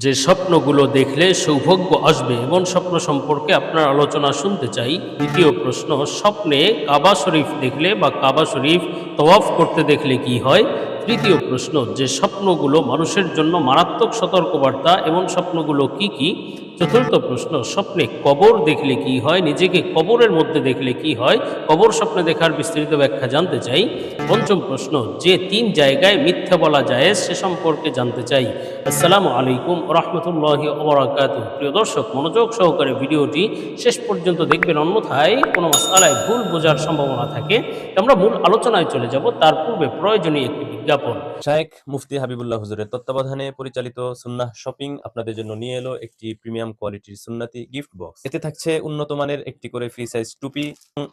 যে স্বপ্নগুলো দেখলে সৌভাগ্য আসবে এমন স্বপ্ন সম্পর্কে আপনার আলোচনা শুনতে চাই। দ্বিতীয় প্রশ্ন, স্বপ্নে কাবা শরীফ দেখলে বা কাবা শরীফ তওয়াফ করতে দেখলে কি হয়? তৃতীয় প্রশ্ন যে স্বপ্নগুলো মানুষের জন্য মারাত্মক সতর্কবার্তা এমন স্বপ্নগুলো কি কি? চতুর্থ প্রশ্ন, স্বপ্নে কবর দেখলে কি হয়? নিজেকে কবরের মধ্যে দেখলে কি হয়? কবর স্বপ্নে দেখার বিস্তৃত ব্যাখ্যা জানতে চাই। পঞ্চম প্রশ্ন, যে তিন জায়গায় মিথ্যা বলা যায় সে সম্পর্কে জানতে চাই। আসসালামু আলাইকুম রহমতুল্লাহ ওবরাকাত প্রিয় দর্শক, মনোযোগ সহকারে ভিডিওটি শেষ পর্যন্ত দেখবেন, অন্যথায় কোনো মাসালায় ভুল বোঝার সম্ভাবনা থাকে। আমরা মূল আলোচনায় চলে যাব। তার পূর্বে প্রয়োজনীয় একটি বিজ্ঞাপন শায়েখ মুফতি হাবিবুল্লাহ হুজুরের তত্ত্বাবধানে পরিচালিত সুন্নাহ শপিং আপনাদের জন্য নিয়ে এলো একটি প্রিমিয়াম কোয়ালিটির সুন্নাতি গিফট বক্স। এতে থাকছে উন্নত মানের একটি করে ফ্রি সাইজ টুপি,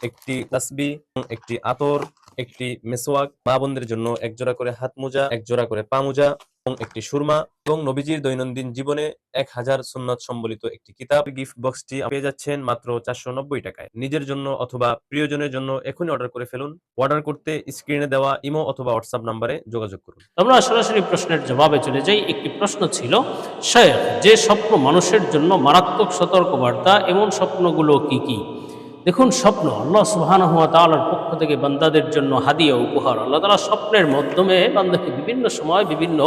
একটি তাসবি, একটি আতর, একটি মেসোয়াক মা বোনদের জন্য এক জোড়া করে হাত মোজা এক জোড়া করে পা মোজা একটি সুরমা এবং নবীজির দৈনন্দিন জীবনে এক হাজার সুন্নত সম্বলিত একটি কিতাব। গিফট বক্সটি পেয়ে যাচ্ছেন মাত্র চারশো নব্বই টাকায়। নিজের জন্য অথবা প্রিয়জনের জন্য এখনই অর্ডার করে ফেলুন। অর্ডার করতে স্ক্রিনে দেওয়া ইমো অথবা হোয়াটসঅ্যাপ নাম্বারে যোগাযোগ করুন। আমরা সরাসরি প্রশ্নের জবাবে চলে যাই। একটি প্রশ্ন ছিল শেখ যে স্বপ্ন মানুষের জন্য মারাত্মক সতর্কবার্তা, এমন স্বপ্নগুলো কি কি? দেখুন, স্বপ্ন, আল্লাহ সুহান হুয়া তালার পক্ষ থেকে বান্দাদের জন্য হাদিয়া, উপহার। আল্লাহ তালা স্বপ্নের মাধ্যমে বান্দাকে বিভিন্ন সময় বিভিন্ন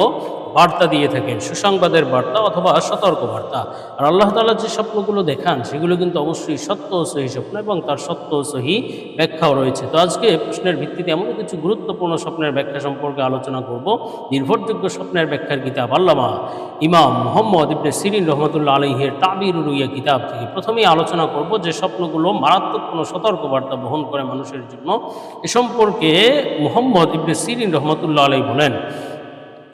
বার্তা দিয়ে থাকেন, সুসংবাদের বার্তা অথবা সতর্ক বার্তা আর আল্লাহ তাআলা যে স্বপ্নগুলো দেখান, সেগুলো কিন্তু অবশ্যই সত্য সহি স্বপ্ন এবং তার সত্য সহি ব্যাখ্যাও রয়েছে। তো আজকে প্রশ্নের ভিত্তিতে এমন কিছু গুরুত্বপূর্ণ স্বপ্নের ব্যাখ্যা সম্পর্কে আলোচনা করব। নির্ভরযোগ্য স্বপ্নের ব্যাখ্যার কিতাব আল্লামা ইমাম মোহাম্মদ ইবনে সিরিন রহমতুল্লাহ আলহের তাবির রুইয়া কিতাব থেকে প্রথমেই আলোচনা করব যে স্বপ্নগুলো মারাত্মক কোনো সতর্কবার্তা বহন করে মানুষের জন্য। এ সম্পর্কে মোহাম্মদ ইবনে সিরিন রহমতুল্লাহ আলাই বলেন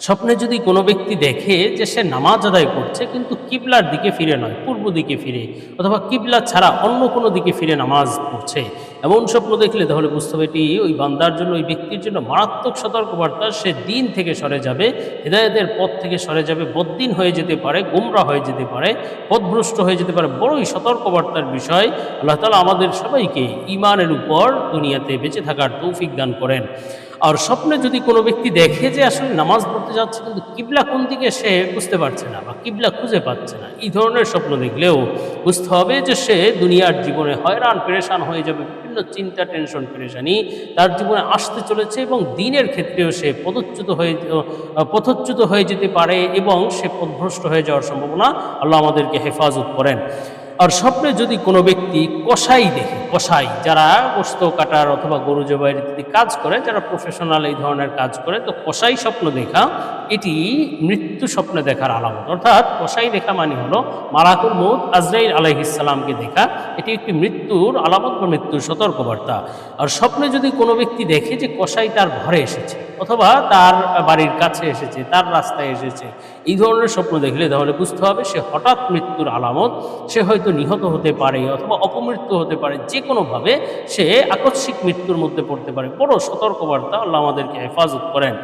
স্বপ্নে যদি কোনো ব্যক্তি দেখে যে সে নামাজ আদায় করছে, কিন্তু কিবলার দিকে ফিরে নয়, পূর্ব দিকে ফিরে, অথবা কিবলা ছাড়া অন্য কোনো দিকে ফিরে নামাজ পড়ছে, এমন স্বপ্ন দেখলে তাহলে বুঝতে হবে এটি ওই বান্দার জন্য, ওই ব্যক্তির জন্য মারাত্মক সতর্কবার্তা, সে দিন থেকে সরে যাবে, হৃদায়তের পথ থেকে সরে যাবে, বদ্দিন হয়ে যেতে পারে, গোমরা হয়ে যেতে পারে, পথভ্রষ্ট হয়ে যেতে পারে, বড়ই সতর্কবার্তার বিষয়। আল্লাহ তালা আমাদের সবাইকে ইমানের উপর দুনিয়াতে বেঁচে থাকার তৌফিক দান করেন। আর স্বপ্নে যদি কোনো ব্যক্তি দেখে যে আসলে নামাজ পড়তে যাচ্ছে, কিন্তু কিবলা কোন দিকে সে বুঝতে পারছে না বা কিবলা খুঁজে পাচ্ছে না, এই ধরনের স্বপ্ন দেখলেও বুঝতে হবে যে সে দুনিয়ার জীবনে হয়রান, পেরেশান হয়ে যাবে, বিভিন্ন চিন্তা, টেনশন, পেরেশানি তার জীবনে আসতে চলেছে এবং দিনের ক্ষেত্রেও সে পদচ্যুত হয়ে, পথচ্যুত হয়ে যেতে পারে এবং সে পথভ্রষ্ট হয়ে যাওয়ার সম্ভাবনা আল্লাহ আমাদেরকে হেফাজত করেন। আর স্বপ্নে যদি কোনো ব্যক্তি কষাই দেখে কষাই যারা গোস্ত কাটার অথবা গরু জবাইয়ের ইত্যাদি কাজ করে, যারা প্রফেশনাল এই ধরনের কাজ করে, তো কষাই স্বপ্ন দেখা, এটি মৃত্যু স্বপ্নে দেখার আলামত। অর্থাৎ কষাই দেখা মানে হলো মালাকুল মৌত আজরাইল আলাইহিসালামকে দেখা, এটি একটি মৃত্যুর আলামত বা মৃত্যুর সতর্কবার্তা। আর স্বপ্নে যদি কোনো ব্যক্তি দেখে যে কষাই তার ঘরে এসেছে, অথবা তার বাড়ির কাছে এসেছে, তার রাস্তায় এসেছে, এই ধরনের স্বপ্ন দেখলে তাহলে বুঝতে হবে সে হঠাৎ মৃত্যুর আলামত, সে হয়তো নিহত হতে পারে অথবা অপমৃত্যু হতে পারে যে কোনোভাবে সে আকস্মিক মৃত্যুর মধ্যে পড়তে পারে। বড় সতর্কবার্তা আল্লাহ আমাদেরকে হেফাজত করেন।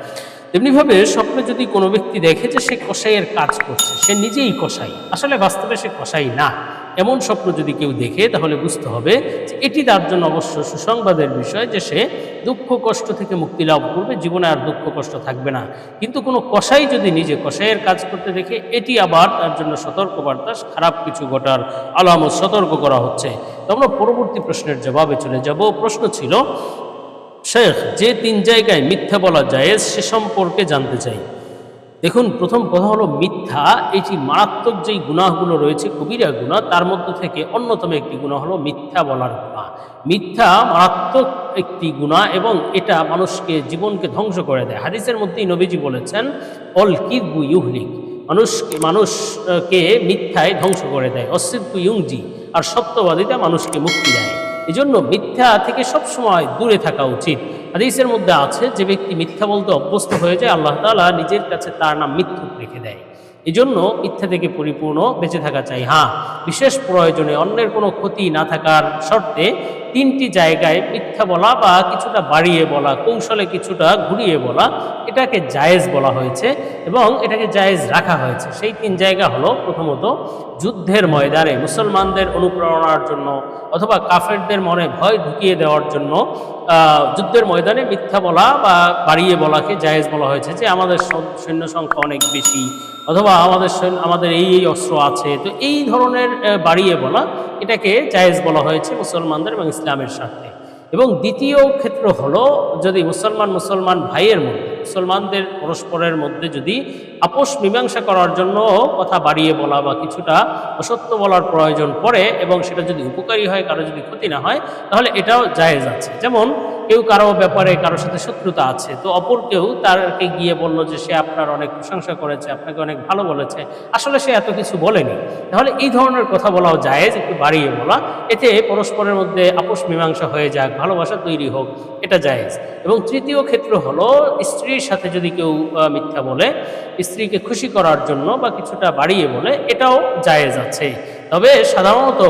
তেমনিভাবে স্বপ্নে যদি কোনো ব্যক্তি দেখে যে সে কষাইয়ের কাজ করছে, সে নিজেই কষাই আসলে বাস্তবে সে কষাই না। এমন স্বপ্ন যদি কেউ দেখে, তাহলে বুঝতে হবে যে এটি তার জন্য অবশ্য সুসংবাদের বিষয় যে সে দুঃখ কষ্ট থেকে মুক্তি লাভ করবে, জীবনে আর দুঃখ কষ্ট থাকবে না। কিন্তু কোনো কষাই যদি নিজে কষাইয়ের কাজ করতে দেখে, এটি আবার তার জন্য সতর্কবার্তা, খারাপ কিছু ঘটার আলামত সতর্ক করা হচ্ছে। তো আমরা পরবর্তী প্রশ্নের জবাবে চলে যাব। প্রশ্ন ছিল, শেখ, যে তিন জায়গায় মিথ্যা বলা যায় সে সম্পর্কে জানতে চাই। দেখুন, প্রথম কথা হলো মিথ্যা, এই যে মারাত্মক যেই গুণাহগুলো রয়েছে, কবিরা গুণা তার মধ্যে থেকে অন্যতম একটি গুণা হলো মিথ্যা বলার গুণা মিথ্যা মারাত্মক একটি গুণা এবং এটা মানুষকে, জীবনকে ধ্বংস করে দেয়। হাদিসের মধ্যেই নবীজি বলেছেন, অল কিবু ইউহলিক মানুষকে মানুষকে মিথ্যায় ধ্বংস করে দেয়। অসিদ্ধ ইউংজি, আর সত্যবাদিতা মানুষকে মুক্তি দেয়। এই জন্য মিথ্যা থেকে সবসময় দূরে থাকা উচিত। হাদিসের মধ্যে আছে, যে ব্যক্তি মিথ্যা বলতে অভ্যস্ত হয়ে যায়, আল্লাহ তালা নিজের কাছে তার নাম মিথ্যুক রেখে দেয়। এই জন্য মিথ্যা থেকে পরিপূর্ণ বেঁচে থাকা চাই। হ্যাঁ বিশেষ প্রয়োজনে অন্যের কোনো ক্ষতি না থাকার শর্তে তিনটি জায়গায় মিথ্যা বলা বা কিছুটা বাড়িয়ে বলা, কৌশলে কিছুটা ঘুরিয়ে বলা, এটাকে জায়েজ বলা হয়েছে এবং এটাকে জায়েজ রাখা হয়েছে। সেই তিন জায়গা হলো প্রথমত যুদ্ধের ময়দানে মুসলমানদের অনুপ্রেরণার জন্য অথবা কাফেরদের মনে ভয় ঢুকিয়ে দেওয়ার জন্য যুদ্ধের ময়দানে মিথ্যা বলা বা বাড়িয়ে বলাকে জায়েজ বলা হয়েছে যে আমাদের সৈন্য সংখ্যা অনেক বেশি। অথবা আমাদের আমাদের এই এই অস্ত্র আছে। তো এই ধরনের বাড়িয়ে বলা, এটাকে জায়েজ বলা হয়েছে মুসলমানদের এবং ইসলামের স্বার্থে। এবং দ্বিতীয় ক্ষেত্র হলো, যদি মুসলমান মুসলমান ভাইয়ের মধ্যে, মুসলমানদের পরস্পরের মধ্যে যদি আপোষ মীমাংসা করার জন্য কথা বাড়িয়ে বলা বা কিছুটা অসত্য বলার প্রয়োজন পড়ে এবং সেটা যদি উপকারী হয়, কারও যদি ক্ষতি না হয়, তাহলে এটাও জায়েজ আছে। যেমন কেউ কারও ব্যাপারে কারোর সাথে শত্রুতা আছে, তো অপর কেউ তারকে গিয়ে বলল যে সে আপনার অনেক প্রশংসা করেছে, আপনাকে অনেক ভালো বলেছে। আসলে সে এত কিছু বলেনি। তাহলে এই ধরনের কথা বলাও জায়েজ, একটু বাড়িয়ে বলা। এতে পরস্পরের মধ্যে আপোষ মীমাংসা হয়ে যাক, ভালোবাসা তৈরি হোক, এটা জায়েজ। এবং তৃতীয় ক্ষেত্র হলো, স্ত্রীর সাথে যদি কেউ মিথ্যা বলে, স্ত্রীকে খুশি করার জন্য বা কিছুটা বাড়িয়ে বলে, এটাও জায়েজ আছে। তবে সাধারণত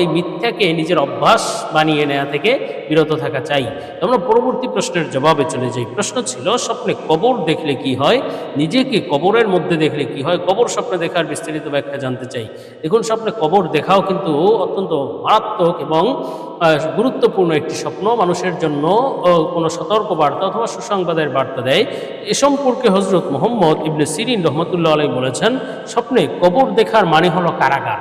এই মিথ্যাকে নিজের অভ্যাস বানিয়ে নেওয়া থেকে বিরত থাকা চাই। আমরা পরবর্তী প্রশ্নের জবাবে চলে যাই। প্রশ্ন ছিল, স্বপ্নে কবর দেখলে কি হয়? নিজেকে কবরের মধ্যে দেখলে কি হয়? কবর স্বপ্নে দেখার বিস্তারিত ব্যাখ্যা জানতে চাই। দেখুন, স্বপ্নে কবর দেখাও কিন্তু অত্যন্ত মারাত্মক এবং গুরুত্বপূর্ণ একটি স্বপ্ন। মানুষের জন্য কোনো সতর্ক বার্তা অথবা সুসংবাদের বার্তা দেয়। এ সম্পর্কে হজরত মোহাম্মদ ইবনে সিরিন রহমতুল্লাহ আলাই বলেছেন, স্বপ্নে কবর দেখার মানে হলো কারাগার।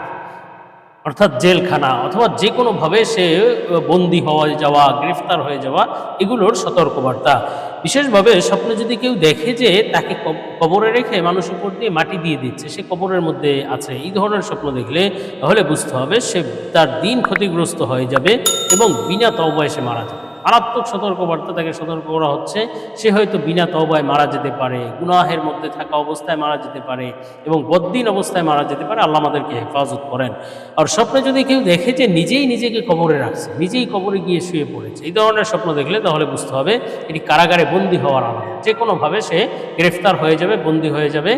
অর্থাৎ জেলখানা অথবা যে কোনোভাবে সে বন্দী হওয়া যাওয়া, গ্রেফতার হয়ে যাওয়া, এগুলোর সতর্কবার্তা। বিশেষভাবে স্বপ্নে যদি কেউ দেখে যে তাকে কব- কবরে রেখে মানুষ উপর দিয়ে মাটি দিয়ে দিচ্ছে, সে কবরের মধ্যে আছে, এই ধরনের স্বপ্ন দেখলে তাহলে বুঝতে হবে সে তার দিন ক্ষতিগ্রস্ত হয়ে যাবে এবং বিনা তবায় সে মারা যাবে। মারাত্মক সতর্কবার্তা তাকে সতর্ক করা হচ্ছে। সে হয়তো বিনা তওবায় মারা যেতে পারে, গুনাহের মধ্যে থাকা অবস্থায় মারা যেতে পারে এবং বদ্দিন অবস্থায় মারা যেতে পারে। আল্লাহ আমাদেরকে হেফাজত করেন। আর স্বপ্নে যদি কেউ দেখে যে নিজেই নিজেকে কবরে রাখছে, নিজেই কবরে গিয়ে শুয়ে পড়েছে, এই ধরনের স্বপ্ন দেখলে তাহলে বুঝতে হবে এটি কারাগারে বন্দী হওয়ার আলাদা। যে কোনোভাবে সে গ্রেফতার হয়ে যাবে, বন্দী হয়ে যাবে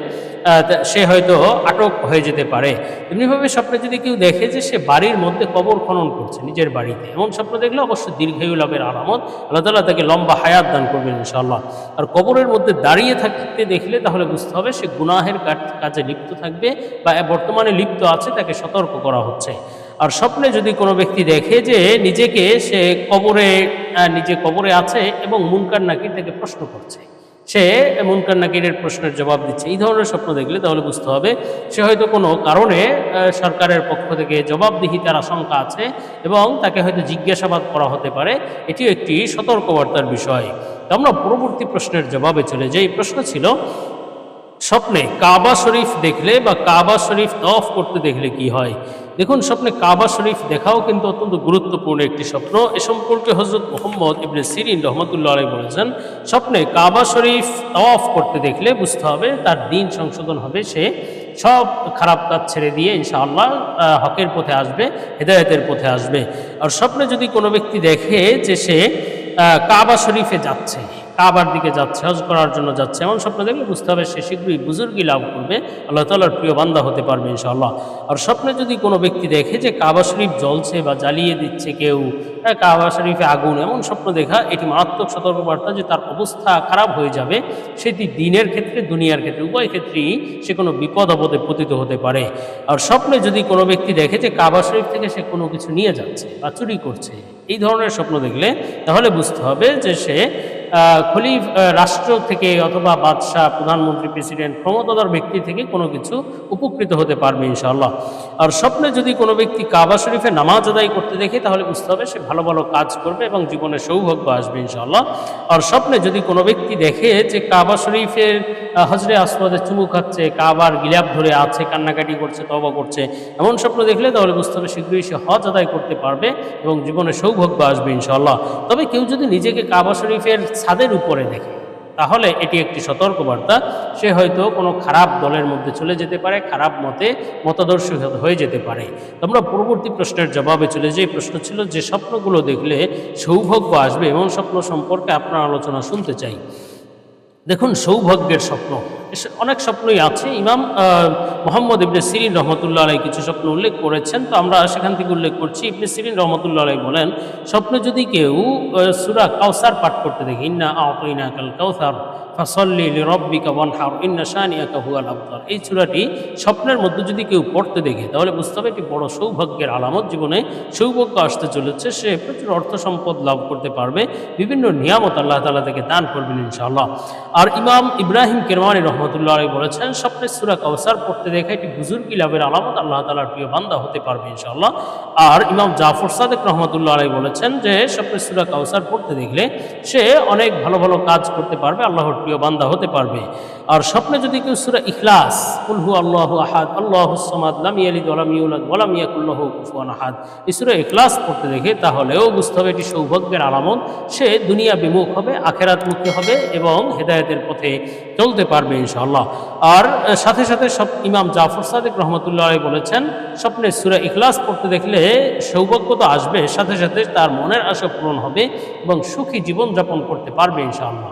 সে হয়তো আটক হয়ে যেতে পারে। এমনিভাবে স্বপ্নে যদি কেউ দেখে যে সে বাড়ির মধ্যে কবর খনন করছে, নিজের বাড়িতে, এমন স্বপ্ন দেখলে অবশ্যই দীর্ঘায়ু লাভের আলামত আল্লাহ তালা তাকে লম্বা হায়াত দান করবেন ইনশাআল্লাহ। আর কবরের মধ্যে দাঁড়িয়ে থাকতে দেখলে তাহলে বুঝতে হবে সে গুনাহের কাজে লিপ্ত থাকবে বা বর্তমানে লিপ্ত আছে, তাকে সতর্ক করা হচ্ছে। আর স্বপ্নে যদি কোনো ব্যক্তি দেখে যে নিজেকে সে কবরে নিজে কবরে আছে এবং মুনকার নাকি তাকে প্রশ্ন করছে। সে মুনকার নাকিরের প্রশ্নের জবাব দিচ্ছে। এই ধরনের স্বপ্ন দেখলে তাহলে বুঝতে হবে, সে হয়তো কোনো কারণে সরকারের পক্ষ থেকে জবাবদিহিতার আশঙ্কা আছে এবং তাকে হয়তো জিজ্ঞাসাবাদ করা হতে পারে। এটিও একটি সতর্কবার্তার বিষয়। আমরা পরবর্তী প্রশ্নের জবাবে চলে যাই। প্রশ্ন ছিল স্বপ্নে কাবা শরীফ দেখলে বা কাবা শরীফ তফ করতে দেখলে কি হয়? দেখুন, স্বপ্নে কাবা শরীফ দেখাও কিন্তু অত্যন্ত গুরুত্বপূর্ণ একটি স্বপ্ন। এ সম্পর্কে হজরত মোহাম্মদ ইবনে সিরিন রহমতুল্লাহ আলাই বলেছেন, স্বপ্নে কাবা শরীফ তওয়াফ করতে দেখলে বুঝতে হবে তার দিন সংশোধন হবে, সে সব খারাপ কাজ ছেড়ে দিয়ে ইনশাআল্লাহ হকের পথে আসবে, হেদায়েতের পথে আসবে। আর স্বপ্নে যদি কোনো ব্যক্তি দেখে যে সে কাবা শরীফে যাচ্ছে কাবার দিকে যাচ্ছে হজ করার জন্য যাচ্ছে। এমন স্বপ্ন দেখলে বুঝতে হবে সে শীঘ্রই বুজুর্গি লাভ করবে। আল্লাহ তালার প্রিয় বান্দা হতে পারবে ইনশাআল্লাহ। আর স্বপ্নে যদি কোনো ব্যক্তি দেখে যে কাবা শরীফ জ্বলছে বা জ্বালিয়ে দিচ্ছে কেউ হ্যাঁ, কাবা শরীফে আগুন এমন স্বপ্ন দেখা এটি মারাত্মক সতর্কবার্তা যে তার অবস্থা খারাপ হয়ে যাবে। সেটি দিনের ক্ষেত্রে দুনিয়ার ক্ষেত্রে উভয় ক্ষেত্রেই সে কোনো বিপদ আপদে পতিত হতে পারে। আর স্বপ্নে যদি কোনো ব্যক্তি দেখে যে কাবা শরীফ থেকে সে কোনো কিছু নিয়ে যাচ্ছে বা চুরি করছে এই ধরনের স্বপ্ন দেখলে তাহলে বুঝতে হবে যে সে খলিফ রাষ্ট্র থেকে অথবা বাদশাহ, প্রধানমন্ত্রী, প্রেসিডেন্ট, ক্ষমতাধর ব্যক্তি থেকে কোনো কিছু উপকৃত হতে পারবে ইনশাআল্লাহ। আর স্বপ্নে যদি কোনো ব্যক্তি কাবা শরীফে নামাজ আদায় করতে দেখে, তাহলে বুঝতে হবে সে ভালো ভালো কাজ করবে এবং জীবনে সৌভাগ্য আসবে ইনশাআল্লাহ। আর স্বপ্নে যদি কোনো ব্যক্তি দেখে যে কাবা শরীফের হজরে আসওয়াদে চুমু খাচ্ছে, কাবার গিলাপ ধরে আছে, কান্নাকাটি করছে তবা করছে, এমন স্বপ্ন দেখলে তাহলে বুঝতে হবে শীঘ্রই সে হজ আদায় করতে পারবে এবং জীবনে সৌভাগ্য আসবে ইনশাল্লাহ তবে কেউ যদি নিজেকে কাবা শরীফের ছাদের উপরে দেখে, তাহলে এটি একটি সতর্কবার্তা, সে হয়তো কোনো খারাপ দলের মধ্যে চলে যেতে পারে, খারাপ মতে মতাদর্শী হয়ে যেতে পারে। তোমরা পরবর্তী প্রশ্নের জবাবে চলে যাই। প্রশ্ন ছিল যে স্বপ্নগুলো দেখলে সৌভাগ্য আসবে, এমন স্বপ্ন সম্পর্কে আপনার আলোচনা শুনতে চাই। দেখুন সৌভাগ্যের স্বপ্ন। অনেক স্বপ্নই আছে। ইমাম মোহাম্মদ ইবনে সিরিন রহমতুল্লাহ আলাই কিছু স্বপ্ন উল্লেখ করেছেন। তো আমরা সেখান থেকে উল্লেখ করছি, ইবনে সিরিন রহমতুল্লাহ আলাই বলেন, স্বপ্নে যদি কেউ সূরা কাউসার পাঠ করতে দেখে, ইন্না আতইনা কাল কাউসার ফাসল্লি লিরাব্বিকা ওয়ানহার, ইন্না শানিয়াকা হুয়াল আবতার। এই সূরাটি স্বপ্নের মধ্যে যদি কেউ পড়তে দেখে, তাহলে বুঝতে হবে এটি বড় সৌভাগ্যের আলামত জীবনে। সৌভাগ্য আসতে চলেছে, সে প্রচুর অর্থ সম্পদ লাভ করতে পারবে। বিভিন্ন নিয়ামত আল্লাহ তালা থেকে দান করবেন ইনশাআল্লাহ। আর ইমাম ইব্রাহিম কেরমানি রহমতুল্লাহ আলী বলেছেন, স্বপ্নে সুরা কাউসার পড়তে দেখে এটি বুজুর্গি লাভের আলামত আল্লাহ তালার প্রিয় বান্দা হতে পারবে ইনশাআল্লাহ। আর ইমাম জাফর সাদেক রহমতুল্লাহ আলী বলেছেন যে, স্বপ্নে সুরা কাউসার পড়তে দেখলে সে অনেক ভালো ভালো কাজ করতে পারবে, আল্লাহর প্রিয় বান্দা হতে পারবে। আর স্বপ্নে যদি কেউ সুরা ইখলাস কুলহু আল্লাহ আহাদ, আল্লাহ সামাদ, লাম ওয়ালাম ইয়াকুল্লাহু কুফুয়ান আহাদ, এই সুরা ইখলাস পড়তে দেখে তাহলেও বুঝতে হবে এটি সৌভাগ্যের আলামত। সে দুনিয়া বিমুখ হবে আখেরাতমুখী হবে এবং হেদায়েতের পথে চলতে পারবে ইনশাআল্লাহ। আর সাথে সাথে সব ইমাম জাফর সাদেক রহমতুল্লাহ বলেছেন, স্বপ্নে সুরা ইখলাস পড়তে দেখলে সৌভাগ্য তো আসবে, সাথে সাথে তার মনের আশা পূরণ হবে এবং সুখী জীবনযাপন করতে পারবে ইনশাআল্লাহ।